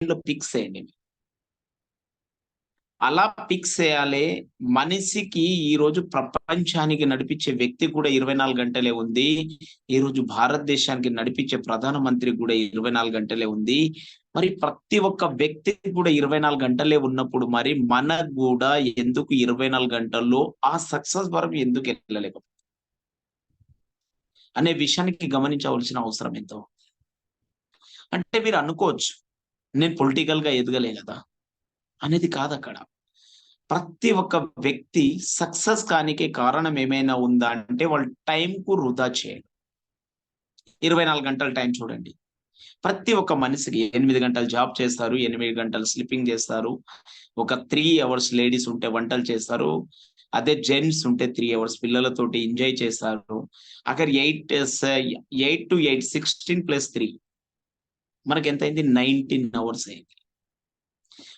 మైండ్లో ఫిక్స్ చేయండి అలా ఫిక్స్ చేయాలి మనిషికి ఈ రోజు ప్రపంచానికి నడిపించే వ్యక్తి కూడా ఇరవై నాలుగు గంటలే ఉంది. ఈ రోజు భారతదేశానికి నడిపించే ప్రధానమంత్రి కూడా ఇరవై నాలుగు గంటలే ఉంది. మరి ప్రతి ఒక్క వ్యక్తి కూడా ఇరవై నాలుగు గంటలే ఉన్నప్పుడు మరి మనకు కూడా ఎందుకు ఇరవై నాలుగు గంటల్లో ఆ సక్సెస్ వరకు ఎందుకు వెళ్ళలేక అనే విషయానికి గమనించవలసిన అవసరం ఎంతో. అంటే మీరు అనుకోవచ్చు. నేను పొలిటికల్గా ఎదగలే కదా? అనేది కాదు అక్కడ. ప్రతి ఒక్క వ్యక్తి సక్సెస్ కానికే కారణం ఏమైనా ఉందా అంటే వాళ్ళు టైంకు వృధా చేయడం ఇరవై నాలుగు గంటల టైం చూడండి. ప్రతి ఒక్క మనిషికి ఎనిమిది గంటలు జాబ్ చేస్తారు ఎనిమిది గంటలు స్లీపింగ్ చేస్తారు ఒక త్రీ అవర్స్ లేడీస్ ఉంటే వంటలు చేస్తారు అదే జెంట్స్ ఉంటే త్రీ అవర్స్ పిల్లలతోటి ఎంజాయ్ చేస్తారు. అక్కడ eight eight two eight sixteen plus three మనకి ఎంత అయింది నైన్టీన్ అవర్స్ అయింది.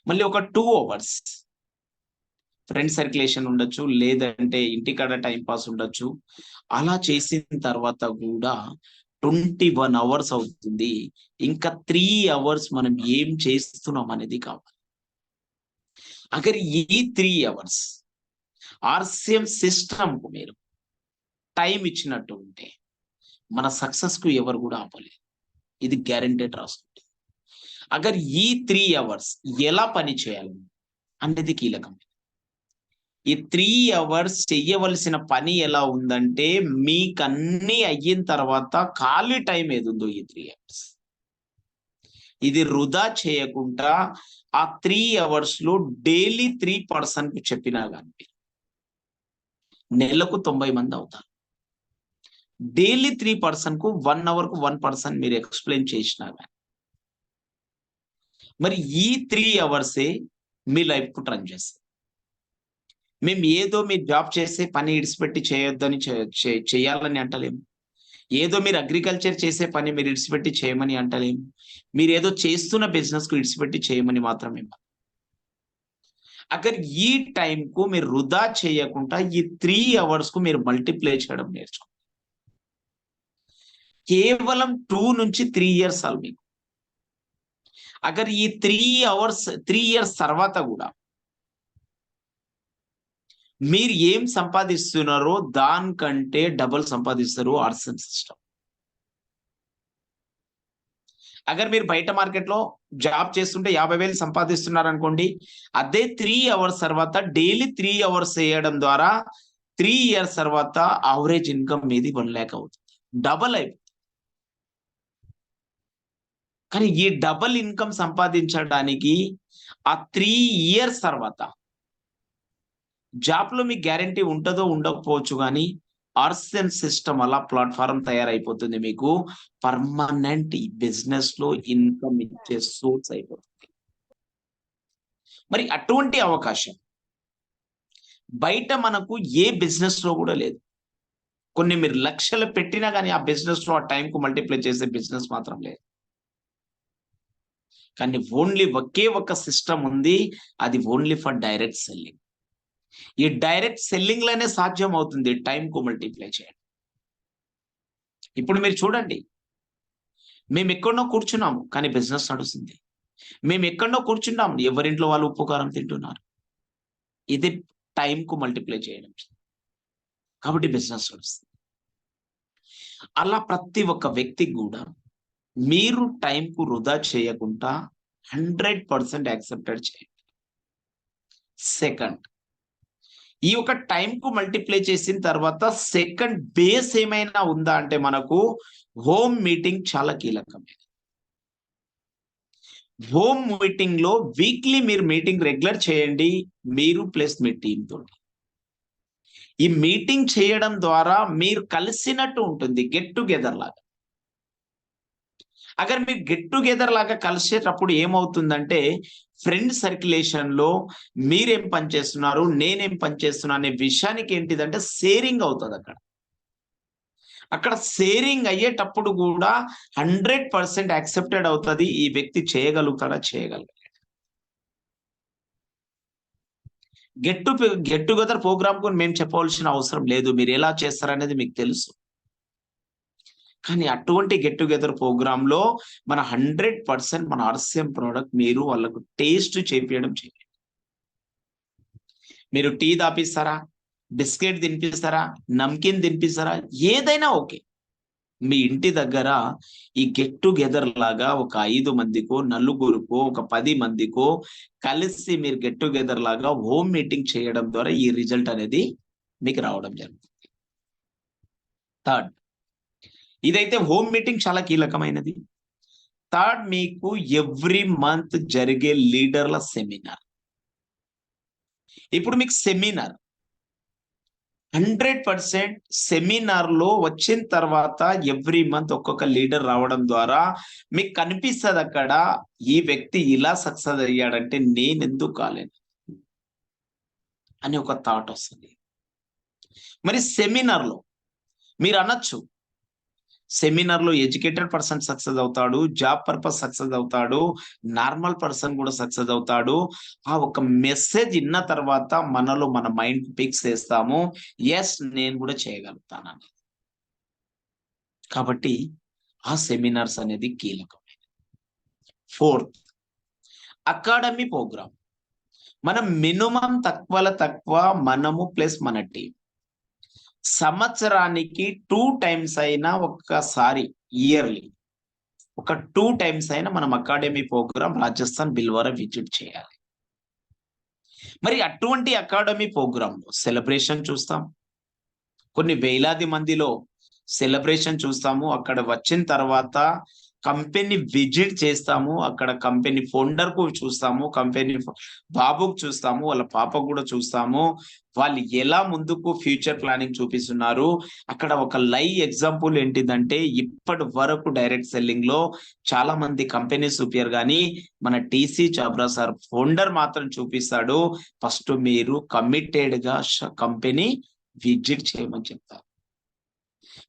మళ్ళీ ఒక టూ అవర్స్ ఫ్రెండ్ సర్క్యులేషన్ ఉండొచ్చు లేదంటే ఇంటికాడ టైం పాస్ ఉండొచ్చు. అలా చేసిన తర్వాత కూడా ట్వంటీ వన్ అవర్స్ అవుతుంది. ఇంకా త్రీ అవర్స్ మనం ఏం చేస్తున్నాం అనేది కావాలి. అగర్ ఈ త్రీ అవర్స్ ఆర్సిఎం సిస్టమ్కు మీరు టైం ఇచ్చినట్టు ఉంటే మన సక్సెస్కు ఎవరు కూడా ఆపలేదు ఇది గ్యారంటెడ్ రాసుకుంటే అగర్ ఈ త్రీ అవర్స్ ఎలా పని చేయాలి అనేది కీలకం. ఈ త్రీ అవర్స్ చెయ్యవలసిన పని ఎలా ఉందంటే మీకు అన్ని అయిన తర్వాత ఖాళీ టైం ఏది ఉందో ఈ త్రీ అవర్స్ ఇది వృధా చేయకుండా ఆ త్రీ అవర్స్లో డైలీ త్రీ పర్సన్కు చెప్పినా కానీ నెలకు తొంభై మంది అవుతారు. డైలీ త్రీ పర్సన్కు వన్ అవర్కు వన్ పర్సన్ మీరు ఎక్స్ప్లెయిన్ చేసిన మరి ఈ త్రీ అవర్సే మీ లైఫ్కు రన్ చేస్తారు మేము ఏదో మీరు జాబ్ చేసే పని ఇడిచిపెట్టి చేయొద్దని చేయాలని అంటలేము ఏదో మీరు అగ్రికల్చర్ చేసే పని మీరు ఇడిచిపెట్టి చేయమని అంటలేము మీరు ఏదో చేస్తున్న బిజినెస్కు ఇడిచిపెట్టి చేయమని మాత్రమే అక్కడ ఈ టైంకు మీరు వృధా చేయకుండా ఈ త్రీ అవర్స్కు మీరు మల్టిప్లై చేయడం నేర్చుకో కేవలం టూ నుంచి త్రీ ఇయర్స్ అల్ మీకు. అగర్ ఈ త్రీ అవర్స్ త్రీ ఇయర్స్ తర్వాత కూడా మీరు ఏం సంపాదిస్తున్నారో దానికంటే డబుల్ సంపాదిస్తారు ఆర్సన్ సిస్టమ్. అగర్ మీరు బయట మార్కెట్లో జాబ్ చేస్తుంటే యాభై వేలు సంపాదిస్తున్నారు అనుకోండి అదే త్రీ అవర్స్ తర్వాత డైలీ త్రీ అవర్స్ వేయడం ద్వారా త్రీ ఇయర్స్ తర్వాత అవరేజ్ ఇన్కమ్ మీది వన్ ల్యాక్ అవుతుంది. డబల్ అయిపోతుంది. కానీ ఈ డబల్ ఇన్కమ్ సంపాదించడానికి ఆ త్రీ ఇయర్స్ తర్వాత జాబ్లో మీకు గ్యారంటీ ఉంటుందో ఉండకపోవచ్చు కానీ ఆర్సెన్ సిస్టమ్ అలా ప్లాట్ఫారం తయారైపోతుంది మీకు. పర్మనెంట్ ఈ బిజినెస్లో ఇన్కమ్ ఇచ్చే సోర్స్ అయిపోతుంది. మరి అటువంటి అవకాశం బయట మనకు ఏ బిజినెస్లో కూడా లేదు. కొన్ని మీరు లక్షలు పెట్టినా కానీ ఆ బిజినెస్లో ఆ టైంకు మల్టిప్లై చేసే బిజినెస్ మాత్రం లేదు. కానీ ఓన్లీ ఒకే ఒక సిస్టమ్ ఉంది అది ఓన్లీ ఫర్ డైరెక్ట్ సెల్లింగ్. ఈ డైరెక్ట్ సెల్లింగ్లోనే సాధ్యం అవుతుంది టైం కు మల్టిప్లై చేయండి. ఇప్పుడు మీరు చూడండి. మేము ఎక్కడనో కూర్చున్నాము కానీ బిజినెస్ నడుస్తుంది. మేము ఎక్కడనో కూర్చున్నాం ఎవరింట్లో వాళ్ళు ఉపకారం తింటున్నారు. ఇది టైం కు మల్టిప్లై చేయడం. కాబట్టి బిజినెస్ నడుస్తుంది. అలా ప్రతి ఒక్క వ్యక్తికి కూడా మీరు టైంకు వృధా చేయకుండా హండ్రెడ్ పర్సెంట్ యాక్సెప్టెడ్ చేయండి. సెకండ్ ఈ ఒక టైంకు మల్టిప్లై చేసిన తర్వాత సెకండ్ బేస్ ఏమైనా ఉందా అంటే మనకు హోమ్ మీటింగ్ చాలా కీలకమైనది హోమ్ మీటింగ్లో వీక్లీ మీరు మీటింగ్ రెగ్యులర్ చేయండి మీరు ప్లస్ మీ టీం తోటి. ఈ మీటింగ్ చేయడం ద్వారా మీరు కలిసినట్టు ఉంటుంది గెట్ టుగెదర్ లాగా. అక్కడ మీరు గెట్ టుగెదర్ లాగా కలిసేటప్పుడు ఏమవుతుందంటే ఫ్రెండ్ సర్క్యులేషన్లో మీరేం పని చేస్తున్నారు నేనేం పని చేస్తున్నా అనే విషయానికి ఏంటిదంటే షేరింగ్ అవుతుంది అక్కడ. అక్కడ షేరింగ్ అయ్యేటప్పుడు కూడా హండ్రెడ్ పర్సెంట్ యాక్సెప్టెడ్ అవుతుంది ఈ వ్యక్తి చేయగలుగుతాడా చేయగలగ గెట్ టు గెట్ టుగెదర్ ప్రోగ్రామ్కు మేము చెప్పవలసిన అవసరం లేదు మీరు ఎలా చేస్తారనేది మీకు తెలుసు. కానీ అటువంటి గెట్ టుగెదర్ ప్రోగ్రామ్లో మన హండ్రెడ్ పర్సెంట్ మన ఆర్సిఎం ప్రోడక్ట్ మీరు వాళ్ళకు టేస్ట్ చేపించడం చేయండి. మీరు టీ తాపిస్తారా? బిస్కెట్ తినిపిస్తారా? నమ్కిన్ తినిపిస్తారా? ఏదైనా ఓకే. మీ ఇంటి దగ్గర ఈ గెట్ టుగెదర్ లాగా ఒక ఐదు మందికో నలుగురుకో ఒక పది మందికో కలిసి మీరు గెట్ టుగెదర్ లాగా హోమ్ మీటింగ్ చేయడం ద్వారా ఈ రిజల్ట్ అనేది మీకు రావడం జరుగుతుంది. థర్డ్ ఇదైతే హోమ్ మీటింగ్ చాలా కీలకమైనది. థర్డ్ మీకు ఎవ్రీ మంత్ జరిగే లీడర్ల సెమినార్. ఇప్పుడు మీకు సెమినార్. హండ్రెడ్ పర్సెంట్ సెమినార్లో వచ్చిన తర్వాత ఎవ్రీ మంత్ ఒక్కొక్క లీడర్ రావడం ద్వారా మీకు కనిపిస్తుంది అక్కడ ఈ వ్యక్తి ఇలా సక్సెస్ అయ్యాడంటే నేను ఎందుకు కాలేను? అని ఒక థాట్ వస్తుంది. మరి సెమినార్లో మీరు అనొచ్చు సెమినార్లో ఎడ్యుకేటెడ్ పర్సన్ సక్సెస్ అవుతాడు జాబ్ పర్పస్ సక్సెస్ అవుతాడు నార్మల్ పర్సన్ కూడా సక్సెస్ అవుతాడు. ఆ ఒక మెసేజ్ ఇన్న తర్వాత మనలో మన మైండ్ ఫిక్స్ చేస్తాము. ఎస్ నేను కూడా చేయగలుగుతానని కాబట్టి ఆ సెమినార్స్ అనేది కీలకమైనది. ఫోర్త్ అకాడమీ ప్రోగ్రామ్ మనం మినిమం తక్కువల తక్కువ మనము ప్లస్ మన టీం సంవత్సరానికి టూ టైమ్స్ అయినా ఒక్కసారి ఇయర్లీ ఒక టూ టైమ్స్ అయినా మనం అకాడమీ ప్రోగ్రామ్ రాజస్థాన్ బిల్వరం విజిట్ చేయాలి. మరి అటువంటి అకాడమీ ప్రోగ్రాంలో సెలబ్రేషన్ చూస్తాం. కొన్ని వేలాది మందిలో సెలబ్రేషన్ చూస్తాము. అక్కడ వచ్చిన తర్వాత కంపెనీ విజిట్ చేస్తాము అక్కడ కంపెనీ ఫౌండర్కు చూస్తాము కంపెనీ బాబుకు చూస్తాము వాళ్ళ పాపకు కూడా చూస్తాము. వాళ్ళు ఎలా ముందుకు ఫ్యూచర్ ప్లానింగ్ చూపిస్తున్నారు? అక్కడ ఒక లైవ్ ఎగ్జాంపుల్ ఏంటిదంటే ఇప్పటి వరకు డైరెక్ట్ సెల్లింగ్లో చాలా మంది కంపెనీ సూపియర్ కానీ మన టీసీ చాబ్రా సార్ ఫౌండర్ మాత్రం చూపిస్తాడు ఫస్ట్ మీరు కమిటెడ్గా కంపెనీ విజిట్ చేయమని చెప్తారు.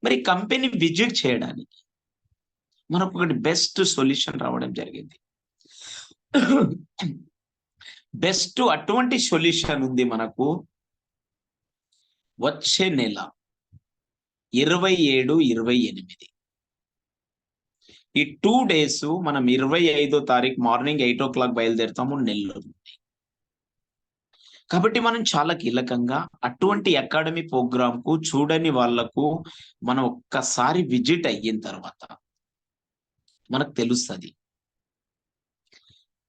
మరి కంపెనీ విజిట్ చేయడానికి మనకు ఒకటి బెస్ట్ సొల్యూషన్ రావడం జరిగింది. బెస్ట్ అటువంటి సొల్యూషన్ ఉంది మనకు. వచ్చే నెల ఇరవై ఏడు ఇరవై ఎనిమిది. ఈ టూ డేస్ మనం ఇరవై ఐదో తారీఖు మార్నింగ్ ఎయిట్ ఓ క్లాక్ బయలుదేరుతాము నెల్లూరు. నుండి కాబట్టి మనం చాలా కీలకంగా అటువంటి అకాడమీ ప్రోగ్రామ్కు చూడని వాళ్ళకు మనం ఒక్కసారి విజిట్ అయిన తర్వాత మనకు తెలుస్తుంది.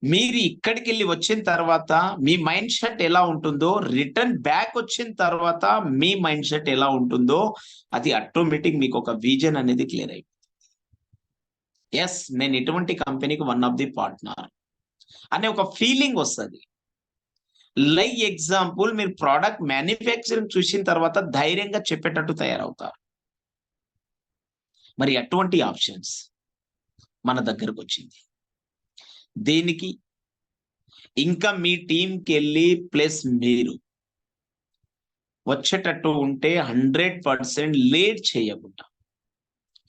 మీరు ఇక్కడికి వెళ్ళి వచ్చిన తర్వాత మీ మైండ్ సెట్ ఎలా ఉంటుందో రిటర్న్ బ్యాక్ వచ్చిన తర్వాత మీ మైండ్ సెట్ ఎలా ఉంటుందో అది ఆటోమేటిక్ మీకు ఒక విజన్ అనేది క్లియర్ అయిపోతుంది. ఎస్ నేను ఇటువంటి కంపెనీకి వన్ ఆఫ్ ది పార్ట్నర్ అనే ఒక ఫీలింగ్ వస్తుంది. లైక్ ఎగ్జాంపుల్ మీరు ప్రోడక్ట్ మ్యానుఫ్యాక్చరింగ్ చూసిన తర్వాత ధైర్యంగా చెప్పేటట్టు తయారవుతారు. మరి అటువంటి ఆప్షన్స్ మన దగ్గరకు వచ్చింది దీనికి? ఇంకా మీ టీంకి వెళ్ళి ప్లస్ మీరు వచ్చేటట్టు ఉంటే హండ్రెడ్ పర్సెంట్ లేట్ చేయకుండా.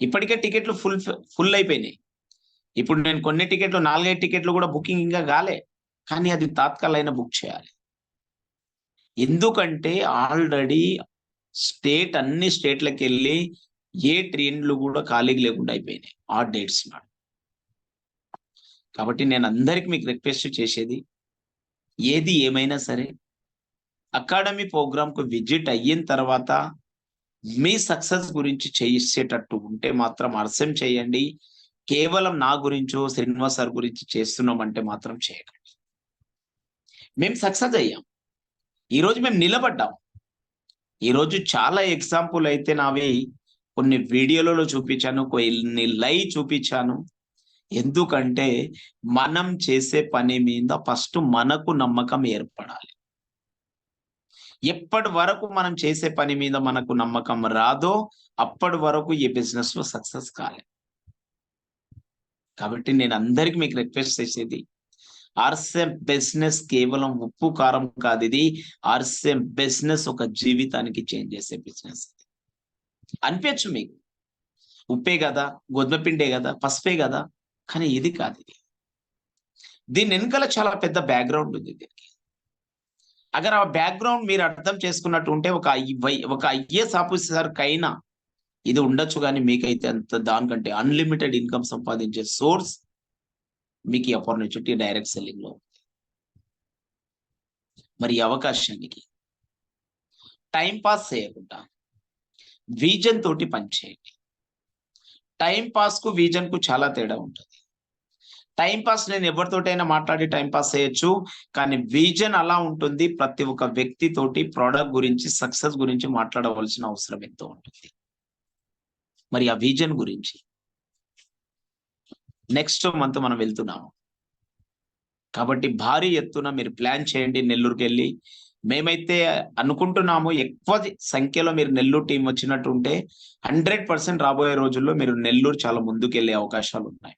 ఇప్పటికే టికెట్లు ఫుల్ ఫుల్ అయిపోయినాయి. ఇప్పుడు నేను కొన్ని టికెట్లు నాలుగైదు టికెట్లు కూడా బుకింగ్ ఇంకా కాలే. కానీ అది తాత్కాలైన బుక్ చేయాలి. ఎందుకంటే ఆల్రెడీ స్టేట్ అన్ని స్టేట్లకు వెళ్ళి ఏ ట్రైన్లు కూడా ఖాళీగా లేకుండా అయిపోయినాయి. ఆ డేట్స్ నాడు. కాబట్టి నేను అందరికి మీకు రిక్వెస్ట్ చేసేది ఏది ఏమైనా సరే అకాడమీ ప్రోగ్రాంకు విజిట్ అయిన తర్వాత మీ సక్సెస్ గురించి చేసేటట్టు ఉంటే మాత్రం అర్సం చేయండి. కేవలం నా గురించో శ్రీనివాస్ సార్ గురించి చేస్తున్నామంటే మాత్రం చేయకండి. మేము సక్సెస్ అయ్యాం. ఈరోజు మేము నిలబడ్డాం. ఈరోజు చాలా ఎగ్జాంపుల్ అయితే నావి. కొన్ని వీడియోలలో చూపించాను కొన్ని లైవ్ చూపించాను. ఎందుకంటే మనం చేసే పని మీద ఫస్ట్ మనకు నమ్మకం ఏర్పడాలి. ఎప్పటి వరకు మనం చేసే పని మీద మనకు నమ్మకం రాదో అప్పటి వరకు ఈ బిజినెస్లో సక్సెస్ కాలే. కాబట్టి నేను అందరికి మీకు రిక్వెస్ట్ చేసేది ఆర్సెం బిజినెస్ కేవలం ఉప్పు కారం కాదు ఇది. ఆర్సెం బిజినెస్ ఒక జీవితానికి చేంజ్ చేసే బిజినెస్ అనిపించు మీకు. ఉప్పే కదా గోధుమ పిండే కదా పసుపే కదా కానీ ఇది కాదు ఇది. దీని వెనుకల చాలా పెద్ద బ్యాక్గ్రౌండ్ ఉంది దీనికి. అగర్ ఆ బ్యాక్గ్రౌండ్ మీరు అర్థం చేసుకున్నట్టు ఉంటే ఒక ఒక ఐఏఎస్ ఆఫీసర్ కైనా ఇది ఉండొచ్చు కానీ మీకైతే అంత దానికంటే అన్లిమిటెడ్ ఇన్కమ్ సంపాదించే సోర్స్ మీకు ఈ ఆపర్చునిటీ డైరెక్ట్ సెల్లింగ్లో ఉంది. మరి అవకాశానికి టైం పాస్ చేయకుండా విజన్ తోటి పనిచేయండి. టైం పాస్కు విజన్కు చాలా తేడా ఉంటుంది. టైం పాస్ నేను ఎవరితోటైనా మాట్లాడి టైం పాస్ చేయొచ్చు. కానీ విజన్ అలా ఉంటుంది. ప్రతి ఒక్క వ్యక్తి తోటి ప్రోడక్ట్ గురించి సక్సెస్ గురించి మాట్లాడవలసిన అవసరం ఎంతో ఉంటుంది. మరి ఆ విజన్ గురించి. నెక్స్ట్ మంత్ మనం వెళ్తున్నాము. కాబట్టి భారీ ఎత్తున మీరు ప్లాన్ చేయండి నెల్లూరుకి వెళ్ళి మేమైతే అనుకుంటున్నాము ఎక్కువ సంఖ్యలో మీరు నెల్లూరు టీం వచ్చినట్టు ఉంటే హండ్రెడ్ పర్సెంట్ రాబోయే రోజుల్లో మీరు నెల్లూరు చాలా ముందుకు వెళ్ళే అవకాశాలు ఉన్నాయి